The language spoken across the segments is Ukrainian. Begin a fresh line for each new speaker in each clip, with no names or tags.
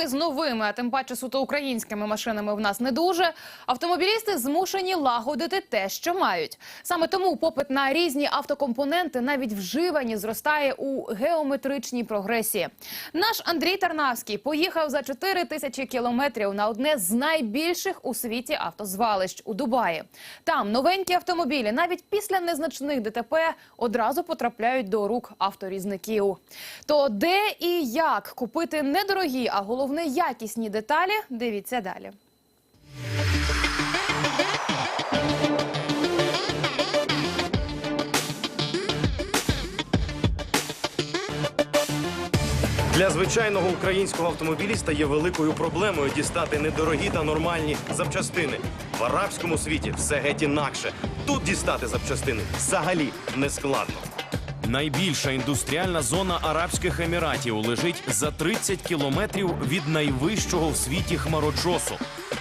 Поки з новими, а тим паче суто українськими машинами в нас не дуже. Автомобілісти змушені лагодити те, що мають. Саме тому попит на різні автокомпоненти, навіть вживані, зростає у геометричній прогресії. Наш Андрій Тарнавський поїхав за 4 тисячі кілометрів на одне з найбільших у світі автозвалищ у Дубаї. Там новенькі автомобілі, навіть після незначних ДТП, одразу потрапляють до рук авторізників. То де і як купити недорогі, а головне якісні деталі, дивіться далі.
Для звичайного українського автомобіліста є великою проблемою дістати недорогі та нормальні запчастини. В арабському світі все геть інакше. Тут дістати запчастини взагалі не складно. Найбільша індустріальна зона Арабських Еміратів лежить за 30 кілометрів від найвищого в світі хмарочосу.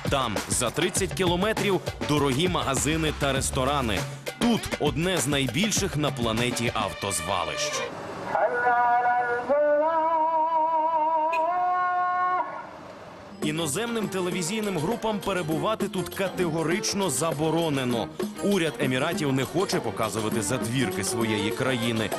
Там за 30 кілометрів дорогі магазини та ресторани. Тут одне з найбільших на планеті автозвалищ. Іноземним телевізійним групам перебувати тут категорично заборонено. Уряд Еміратів не хоче показувати задвірки своєї країни.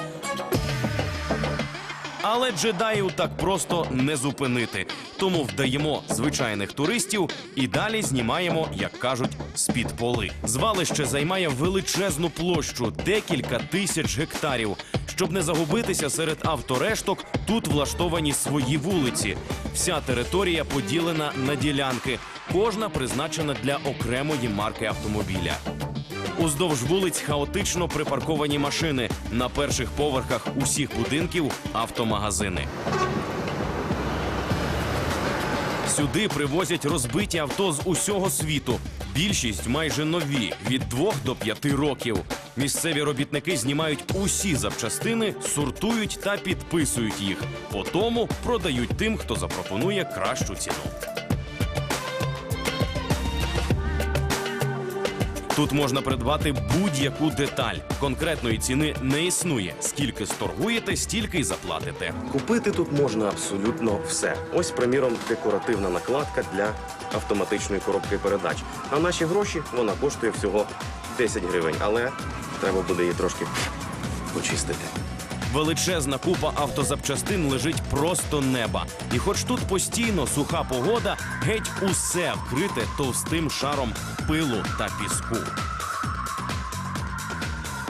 Але джедаїв так просто не зупинити. Тому вдаємо звичайних туристів і далі знімаємо, як кажуть, з-під поли. Звалище займає величезну площу, декілька тисяч гектарів. Щоб не загубитися серед авторешток, тут влаштовані свої вулиці. Вся територія поділена на ділянки, кожна призначена для окремої марки автомобіля. Уздовж вулиць хаотично припарковані машини. На перших поверхах усіх будинків автомагазини. Сюди привозять розбиті авто з усього світу. Більшість майже нові від 2 до 5 років. Місцеві робітники знімають усі запчастини, сортують та підписують їх. По тому продають тим, хто запропонує кращу ціну. Тут можна придбати будь-яку деталь. Конкретної ціни не існує. Скільки сторгуєте, стільки й заплатите. Купити тут можна абсолютно все. Ось, приміром, декоративна накладка для автоматичної коробки передач. На наші гроші вона коштує всього 10 гривень, але треба буде її трошки почистити. Величезна купа автозапчастин лежить просто неба. І хоч тут постійно суха погода, геть усе вкрите товстим шаром пилу та піску.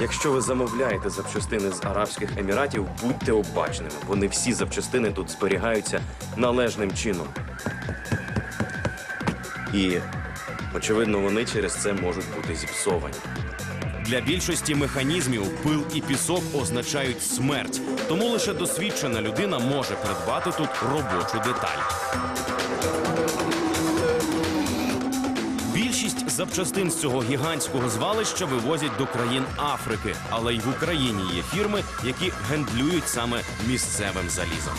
Якщо ви замовляєте запчастини з Арабських Еміратів, будьте обачними. Вони всі запчастини тут зберігаються належним чином. І, очевидно, вони через це можуть бути зіпсовані. Для більшості механізмів пил і пісок означають смерть, тому лише досвідчена людина може придбати тут робочу деталь. Більшість запчастин з цього гігантського звалища вивозять до країн Африки, але й в Україні є фірми, які гендлюють саме місцевим залізом.